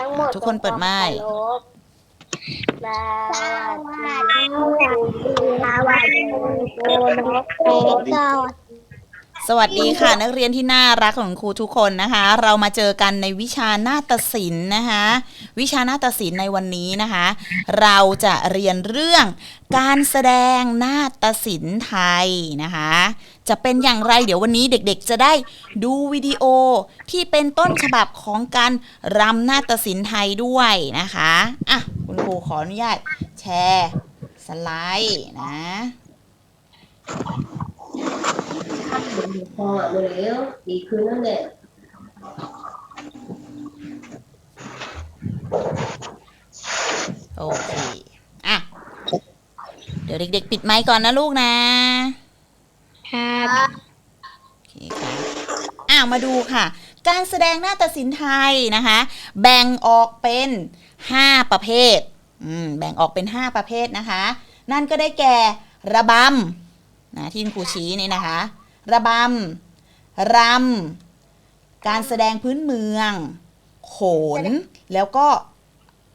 ทั้งหมดทุกคนเปิดไมค์สวัสดีสวัสดีสวัสดี สวัสดีค่ะ นักเรียนที่น่ารักของครูทุกคนนะคะ เรามาเจอกันในวิชานาฏศิลป์นะคะ วิชานาฏศิลป์ในวันนี้นะคะ เราจะเรียนเรื่องการแสดงนาฏศิลป์ไทยนะคะ จะเป็นอย่างไรเดี๋ยววันนี้เด็กๆจะได้ดูวิดีโอที่เป็นต้นฉบับของการรำนาฏศิลป์ไทยด้วยนะคะอะคุณครูขออนุญาตแชร์ สไลด์นะ พอหมดแล้วดีขึ้นนั่นแหละโอเคอะเดี๋ยวเด็กๆ ปิดไมค์ก่อนนะลูกนะครับโอเคค่ะอะมาดูค่ะ การแสดงนาฏศิลป์ไทยนะคะ แบ่งออกเป็น5ประเภทอืมแบ่งออกเป็น5ประเภทนะคะ นั่นก็ได้แก่ระบำ นะที่คุณครูชี้นี่นะคะ ระบำ รำ การแสดงพื้นเมือง โขน แล้วก็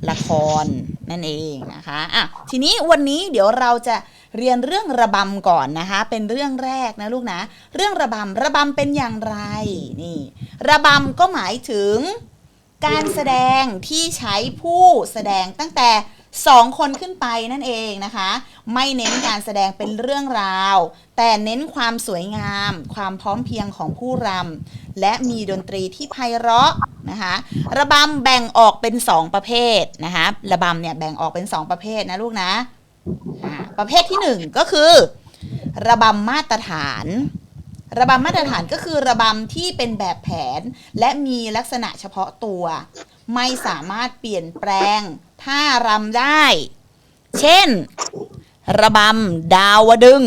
ละครนั่นเองนะคะอะทีนี้วันนี้เดี๋ยวเราจะเรียนเรื่องระบำก่อนนะคะ เป็นเรื่องแรกนะลูกนะ เรื่องระบำระบำเป็นอย่างไรนี่ ระบำก็หมายถึงการแสดงที่ใช้ผู้แสดงตั้งแต่ สองคนขึ้นไปนั่นเองนะคะ ไม่เน้นการแสดงเป็นเรื่องราว แต่เน้นความสวยงาม ความพร้อมเพียงของผู้รำและมีดนตรีที่ไพเราะนะคะระบำแบ่งออกเป็น 2 ประเภทนะคะระบำเนี่ยแบ่งออกเป็น 2 ประเภทนะลูกนะประเภทที่ 1 ก็คือ ระบำมาตรฐานระบำมาตรฐานก็คือระบำที่เป็นแบบแผน และมีลักษณะเฉพาะตัว ไม่สามารถเปลี่ยนแปลง ท่ารำได้ เช่น ระบำดาวดึง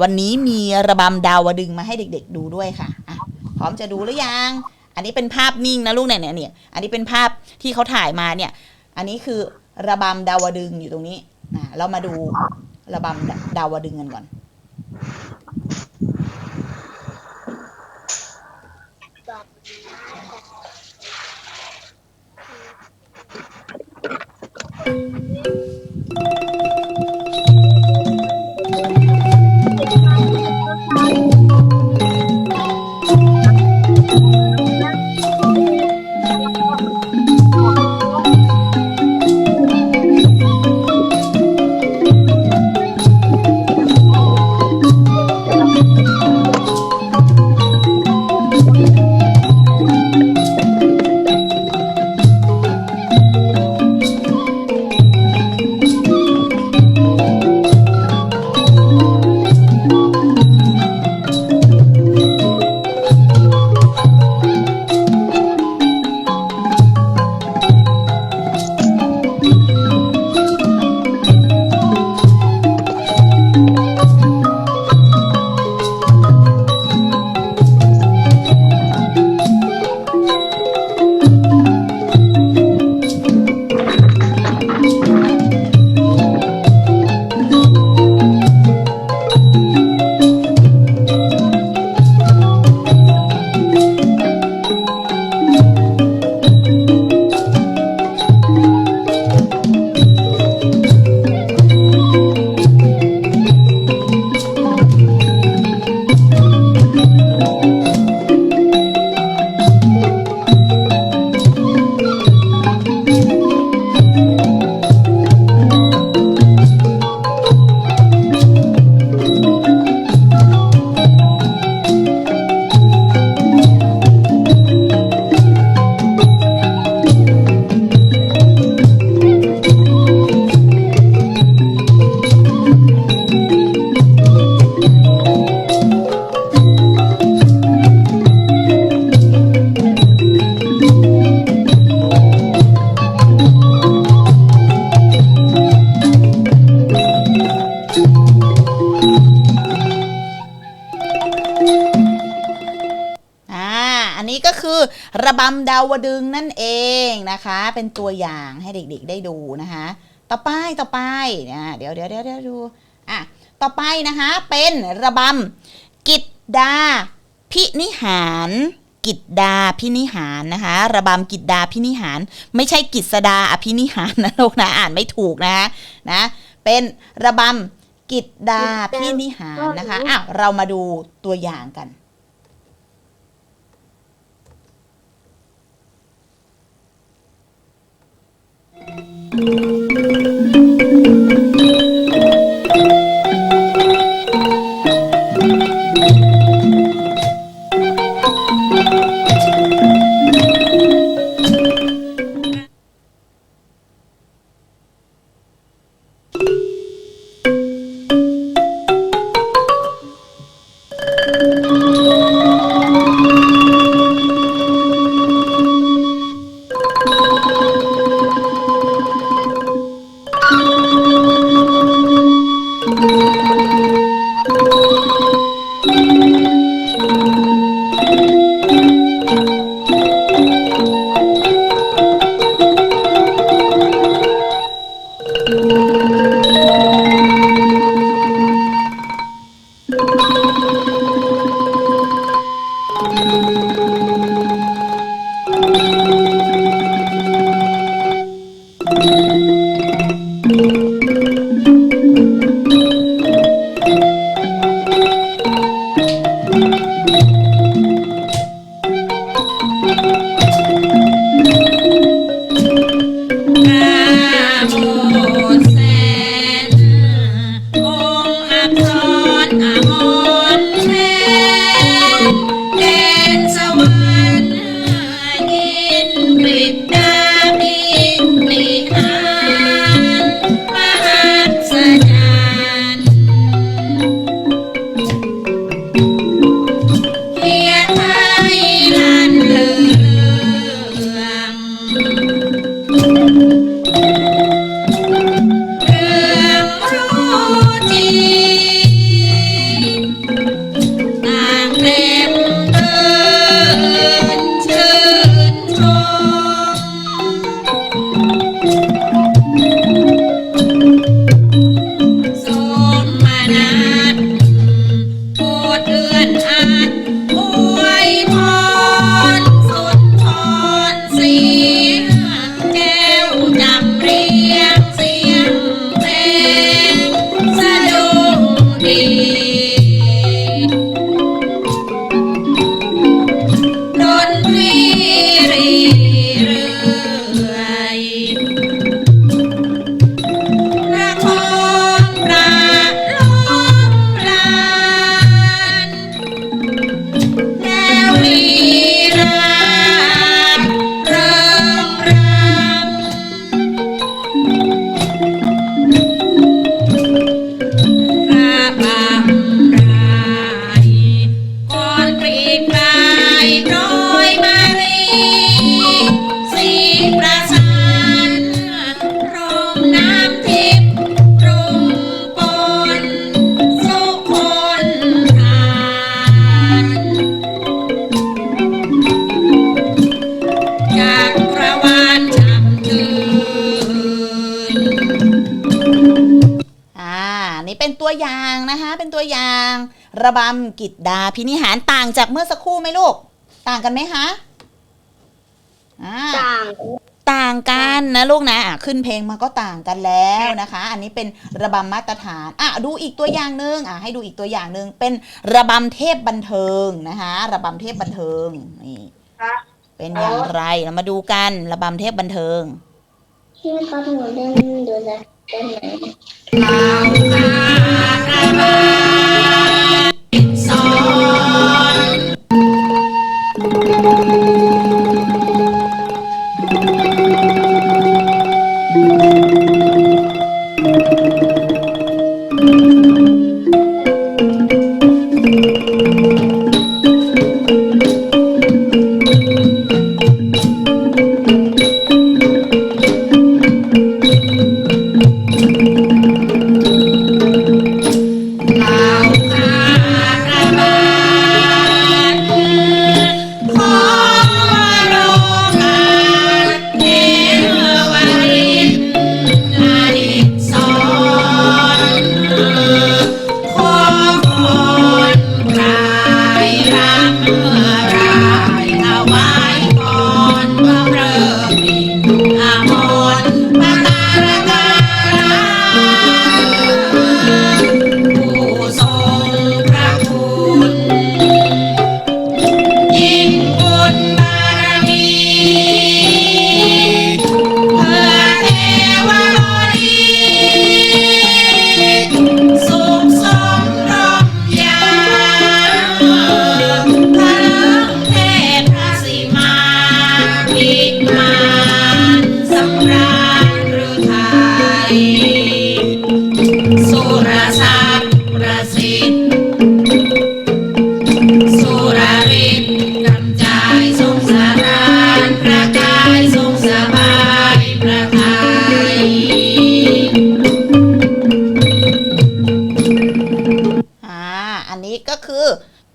วันนี้มีระบำดาวดึงมาให้เด็ก ๆ ดูด้วยค่ะอะ พร้อมจะดูหรือยัง อันนี้เป็นภาพนิ่งนะลูกเนี่ยเนี่ยเนี่ยอันนี้เป็นภาพที่เขาถ่ายมาเนี่ย อันนี้คือระบำดาวดึงอยู่ตรงนี้นะเรามาดูระบำดาวดึงกันก่อน ระบำดาวดึงนั่นเองนะคะ เป็นตัวอย่างให้เด็กๆได้ดูนะคะ ต่อไปต่อไปอ่าเดี๋ยวเดี๋ยวเดี๋ยวเดี๋ยวดูอะต่อไปนะคะเป็นระบำกิตดาพินิหารกิจดาพินิหารนะคะ ระบำกิจดาพินิหาร ไม่ใช่กิจสดาอภินิหารนะลูกนะอ่านไม่ถูกนะคะนะเป็นระบำกิจดาพินิหารนะคะอ้าวเรามาดูตัวอย่างกัน Thank you. ระบำกิจดาพินิหารต่างจากเมื่อสักครู่ไหมลูก ต่างกันไหมคะอ่าต่างต่างกันนะลูกนะขึ้นเพลงมาก็ต่างกันแล้วนะคะ อันนี้เป็นระบำมาตรฐานอะดูอีกตัวอย่างหนึ่งอะให้ดูอีกตัวอย่างหนึ่งเป็นระบำเทพบันเทิงนะคะ ระบำเทพบันเทิงนี่เป็นอย่างไรเรามาดูกันระบำเทพบันเทิงที่เขาถนนเล่นดูแลได้ไหม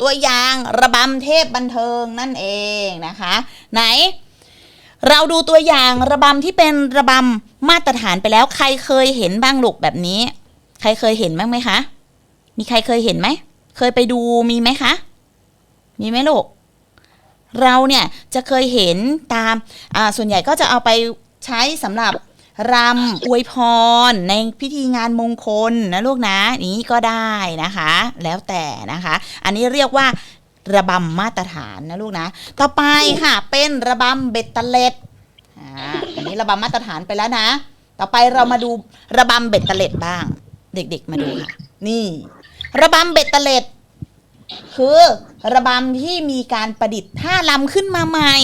ัวอย่างระบำเทพบันเทิงนั่นเองนะคะ ไหน เราดูตัวอย่างระบำที่เป็นระบำมาตรฐานไปแล้ว ใครเคยเห็นบ้างลูกแบบนี้ ใครเคยเห็นบ้างไหมคะ มีใครเคยเห็นไหม เคยไปดูมีไหมคะ มีไหมลูก เราเนี่ยจะเคยเห็นตาม อ่า ส่วนใหญ่ก็จะเอาไปใช้สำหรับ รำอวยพรในพิธีงานมงคลนะลูกนะนี้ก็ได้นะคะ แล้วแต่นะคะ อันนี้เรียกว่าระบำมาตรฐานนะลูกนะ ต่อไปค่ะ เป็นระบำเบ็ดเตล็ดอ่าอันนี้ระบำมาตรฐานไปแล้วนะ ต่อไปเรามาดูระบำเบ็ดเตล็ดบ้าง เด็กๆมาดูค่ะ นี่ ระบำเบ็ดเตล็ดคือระบำที่มีการประดิษฐ์ท่าลำขึ้นมาใหม่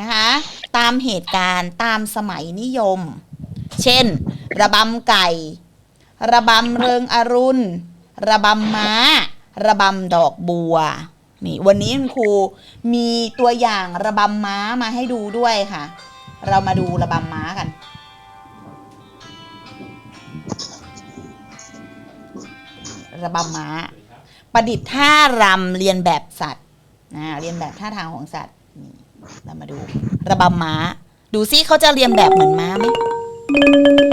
นะคะ ตามเหตุการณ์ตามสมัยนิยม เช่น ระบำไก่ ระบำเริงอรุณ ระบำม้า ระบำดอกบัว นี่วันนี้คุณครูมีตัวอย่างระบำม้ามาให้ดูด้วยค่ะ เรามาดูระบำม้ากันระบำม้า ประดิษฐ์ท่ารำเรียนแบบสัตว์นะเรียนแบบท่าทางของสัตว์นี่เรามาดู ระบำม้า ดูซิเขาจะเรียนแบบเหมือนม้าไหม thank you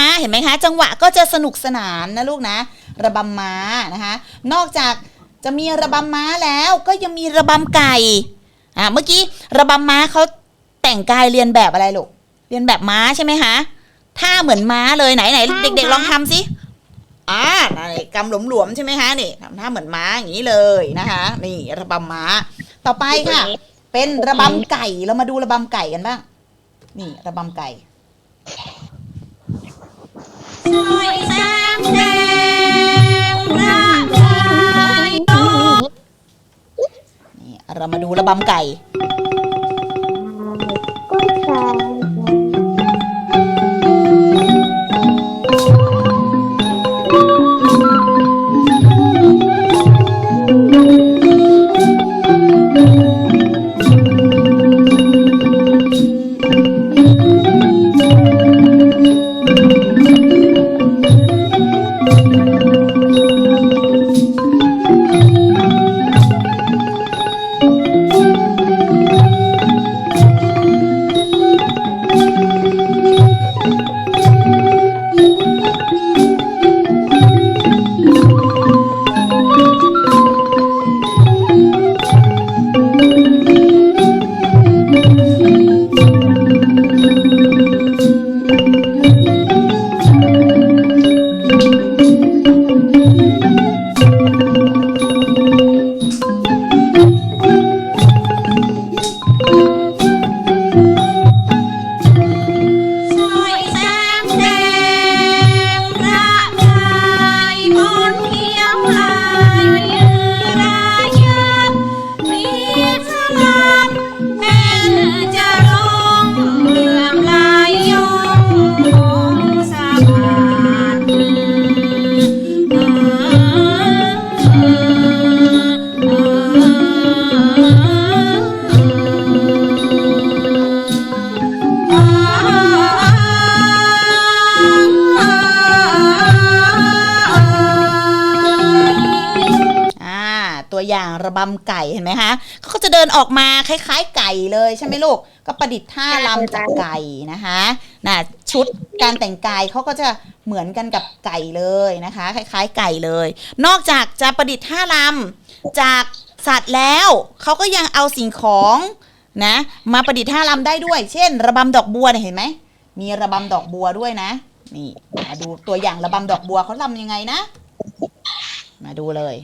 ม้าเห็นไหมคะจังหวะก็จะสนุกสนานนะลูกนะ ระบำม้านะคะนอกจากจะมีระบำม้าแล้วก็ยังมีระบำไก่อ่าเมื่อกี้ระบำม้าเขาแต่งกายเรียนแบบอะไรลูกเรียนแบบม้าใช่ไหมคะท่าเหมือนม้าเลยไหนไหนเด็ก ๆ ลองทำสิอ่านี่กำหลวมๆใช่ไหมคะนี่ทำท่าเหมือนม้าอย่างนี้เลยนะคะ นี่ระบำม้า ต่อไปค่ะ เป็นระบำไก่เรามาดูระบำไก่กันบ้างนี่ระบำไก่ เรามาดูระบำไก่ ระบำไก่เห็นไหมคะเขาก็จะเดินออกมาคล้ายๆ ไก่เลยใช่ไหมลูก ก็ประดิษฐ์ท่ารำจากไก่นะคะน่ะชุดการแต่งกายเขาก็จะเหมือนกันกับไก่เลยนะคะ คล้าย ๆ ไก่เลย นอกจากจะประดิษฐ์ท่ารำจากสัตว์แล้วเขาก็ยังเอาสิ่งของนะมาประดิษฐ์ท่ารำได้ด้วย เช่น ระบำดอกบัวเนี่ยเห็นไหมมีระบำดอกบัวด้วยนะ นี่มาดูตัวอย่างระบำดอกบัวเขาทำยังไงนะ มาดูเลย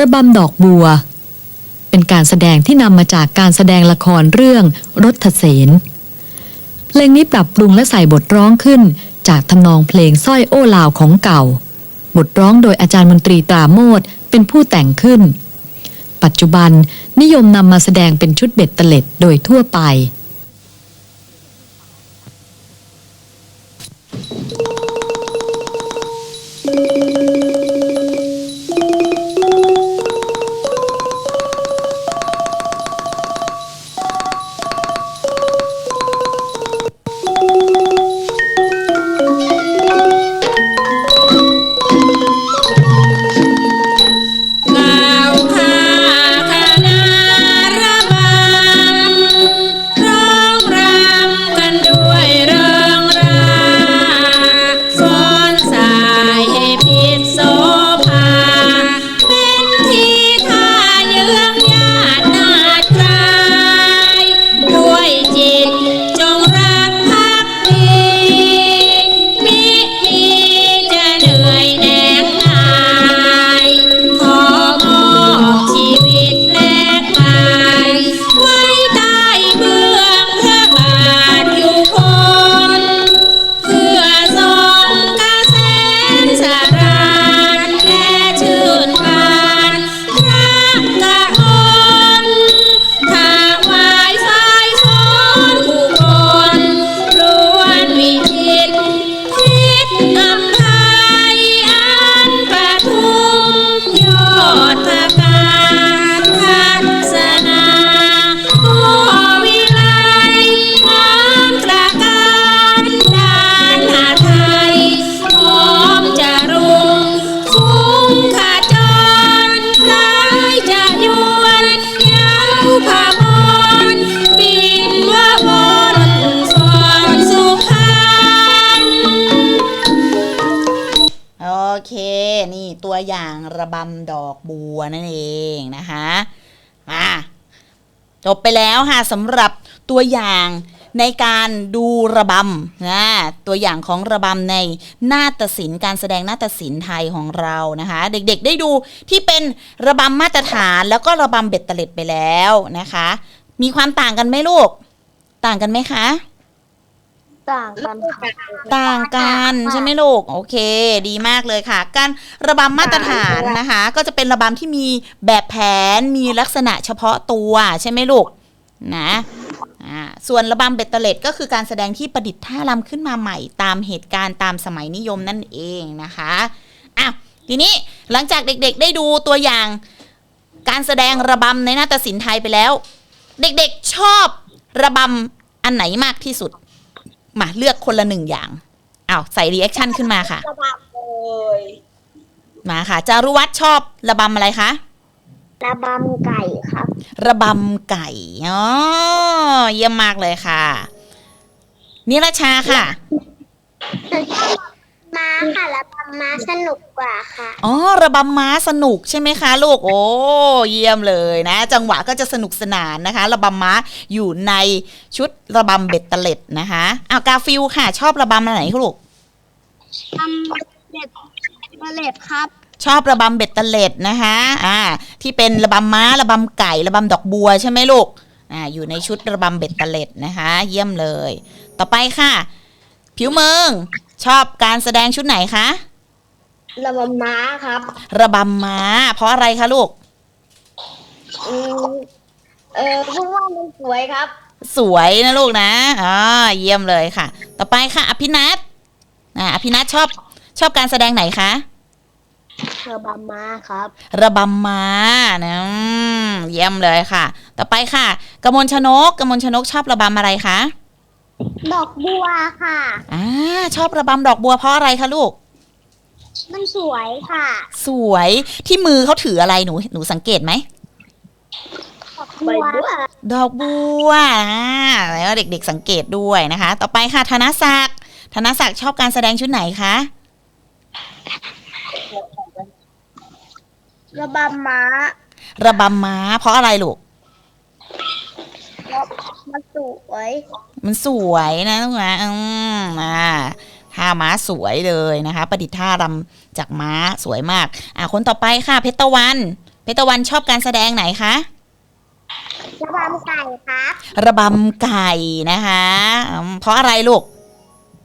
ระบำดอกบัว เป็นการแสดงที่นำมาจากการแสดงละครเรื่องรถเสนเพลงนี้ปรับปรุงและใส่บทร้องขึ้น จากทำนองเพลงสร้อยโอ้ลาวของเก่า บทร้องโดยอาจารย์มนตรีตราโมดเป็นผู้แต่งขึ้น ปัจจุบันนิยมนำมาแสดงเป็นชุดเบ็ดเตล็ดโดยทั่วไป ตัวอย่างระบำดอกบัวนั่นเองนะคะมาจบไปแล้วค่ะสำหรับตัวอย่างในการดูระบำนะตัวอย่างของระบำในนาฏศิลป์การแสดงนาฏศิลป์ไทยของเรานะคะ เด็กๆได้ดูที่เป็นระบำมาตรฐานแล้วก็ระบำเบ็ดเตล็ดไปแล้วนะคะ มีความต่างกันไหมลูก ต่างกันไหมคะ ต่างกันค่ะต่างกันใช่ไหมลูกโอเค ดีมากเลยค่ะ การระบำมาตรฐานนะคะ ก็จะเป็นระบำที่มีแบบแผนมีลักษณะเฉพาะตัวใช่ไหมลูกนะอ่าส่วนระบำเบ็ดเตล็ดก็คือการแสดงที่ประดิษฐ์ท่ารำขึ้นมาใหม่ ตามเหตุการณ์ตามสมัยนิยมนั่นเองนะคะอะทีนี้หลังจากเด็กๆ ได้ดูตัวอย่าง การแสดงระบำในนาฏศิลป์ไทยไปแล้ว เด็กๆชอบระบำอันไหนมากที่สุด มาเลือกคนละหนึ่งอย่างอ้าวใส่รีแอคชั่นขึ้นมาค่ะ ระบำเลยมาค่ะจารุวัฒน์ชอบระบำอะไรคะระบำไก่ครับระบำไก่อ๋อเยี่ยมมากเลยค่ะนิรชาค่ะ ม้าค่ะระบำม้าสนุกกว่าค่ะ อ๋อระบำม้าสนุกใช่ไหมคะลูก โอ้เยี่ยมเลยนะ จังหวะก็จะสนุกสนานนะคะ ระบำม้าอยู่ในชุดระบำเบ็ดเตล็ดนะคะอ้าวกาฟิลค่ะ ชอบระบำอันไหนคะลูก ทำเด็ดเมล็ดครับชอบระบำเบ็ดเตล็ดนะคะ อ่า ที่เป็นระบำม้า ระบำไก่ ระบำดอกบัวใช่ไหมลูก อ่า อยู่ในชุดระบำเบ็ดเตล็ดนะคะ เยี่ยมเลย ต่อไปค่ะ ผิวเมือง ชอบการแสดงชุดไหนคะระบำม้าครับ ระบำม้า เพราะอะไรคะลูก อืมเออเพราะว่ามันสวยครับ สวยนะลูกนะอ่าเยี่ยมเลยค่ะ ต่อไปค่ะ อภินัทอ่าอภินัทชอบชอบการแสดงไหนคะระบำม้าครับ ระบำม้านะอืมเยี่ยมเลยค่ะ ต่อไปค่ะกมลชนกกมลชนกชอบระบำอะไรคะ ดอกบัวค่ะ อ่าชอบระบำดอกบัวเพราะอะไรคะลูก มันสวยค่ะ สวยที่มือเขาถืออะไรหนูหนูสังเกตไหม ดอกบัวดอกบัวอ่าแล้วเด็กๆสังเกตด้วยนะคะ ต่อไปค่ะธนศักดิ์ธนศักดิ์ชอบการแสดงชุดไหนคะระบำม้าระบำม้าเพราะอะไรลูก มันสวยมันสวยนะลูกนะอืมอ่าท่าม้าสวยเลยนะคะ ประดิษฐ์ท่ารำจากม้าสวยมาก อ่าคนต่อไปค่ะ เพชรตะวัน เพชรตะวันชอบการแสดงไหนคะระบำไก่ครับระบำไก่นะคะอืมเพราะอะไรลูก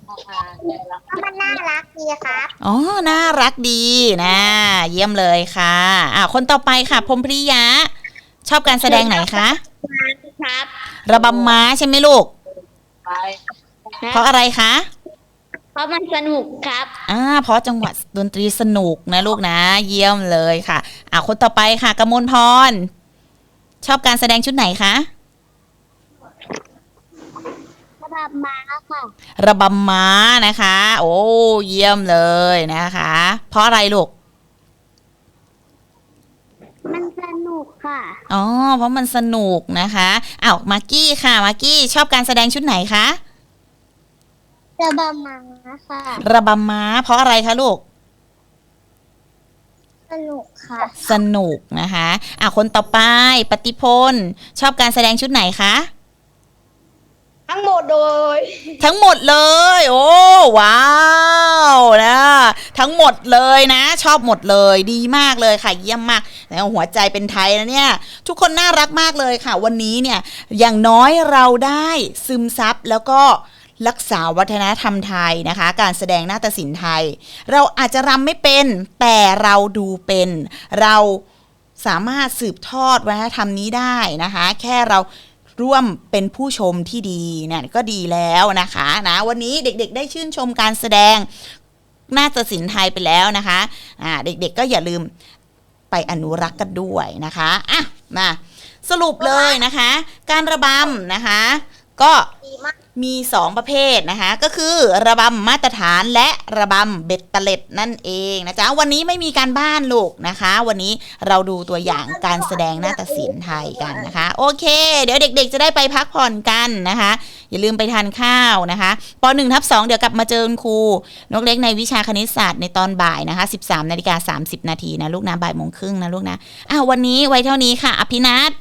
เพราะมันน่ารักดีครับอ๋อ น่ารักดีนะ เยี่ยมเลยค่ะ อ่าคนต่อไปค่ะพรหมปริยะ ชอบการแสดงไหนคะ ครับระบำม้าใช่ไหมลูก เพราะอะไรคะ เพราะมันสนุกครับ อ่า เพราะจังหวะดนตรีสนุกนะลูกนะ เยี่ยมเลยค่ะ อ่าคนต่อไปค่ะกมลพร ชอบการแสดงชุดไหนคะระบำม้าค่ะ ระบำม้านะคะ โอ้ เยี่ยมเลยนะคะ เพราะอะไรลูก มันสนุก ค่ะ อ๋อ เพราะมันสนุกนะคะอ้าวมากกี้ค่ะ มากกี้ชอบการแสดงชุดไหนคะระบำม้าค่ะ ระบำม้า เพราะอะไรคะลูก สนุกค่ะ สนุกนะคะ อะคนต่อไปปฏิพลชอบการแสดงชุดไหนคะ ทั้งหมดโดยทั้งหมดเลย โอ้ว้าวนะทั้งหมดเลยนะ ชอบหมดเลย ดีมากเลยค่ะเยี่ยมมากแล้วหัวใจเป็นไทยนะเนี่ย ทุกคนน่ารักมากเลยค่ะ วันนี้เนี่ยอย่างน้อยเราได้ซึมซับแล้วก็รักษาวัฒนธรรมไทยนะคะ การแสดงนาฏศิลป์ไทย เราอาจจะรำไม่เป็น แต่เราดูเป็น เราสามารถสืบทอดวัฒนธรรมนี้ได้นะคะ แค่เรา ร่วมเป็นผู้ชมที่ดีเนี่ยก็ดีแล้วนะคะนะวันนี้เด็กๆ ได้ชื่นชมการแสดงน่าจะสินไทยไปแล้วนะคะะเด็กๆก็อย่าลืมไปอนุรักษ์กันด้วยนะคะอะมาสรุปเลยนะคะ การระบำนะคะ ก็ มี 2 ประเภทนะคะ ก็คือระบำมาตรฐานและระบำเบ็ดเตล็ดนั่นเองนะจ๊ะ วันนี้ไม่มีการบ้านลูกนะคะ วันนี้เราดูตัวอย่างการแสดงนาฏศิลป์ไทยกันนะคะ โอเค เดี๋ยวเด็กๆ จะได้ไปพักผ่อนกันนะคะ อย่าลืมไปทานข้าวนะคะป .1 ทับ2เดี๋ยวกลับมาเจอคุณครูนกเล็กในวิชาคณิตศาสตร์ในตอนบ่ายนะคะ 13นาฬิกา30 นาทีนะลูกนะบ่ายโมงครึ่งนะลูกนะอ้าววันนี้ไว้เท่านี้ค่ะ อภินัท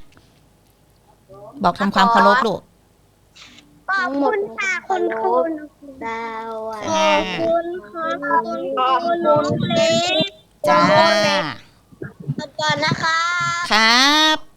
บอกทำความเคารพลูก ขอบคุณค่ะคุณครูดาวขอบคุณค่ะคุณครูนุ้งเล็กจ้าก่อนนะคะครับ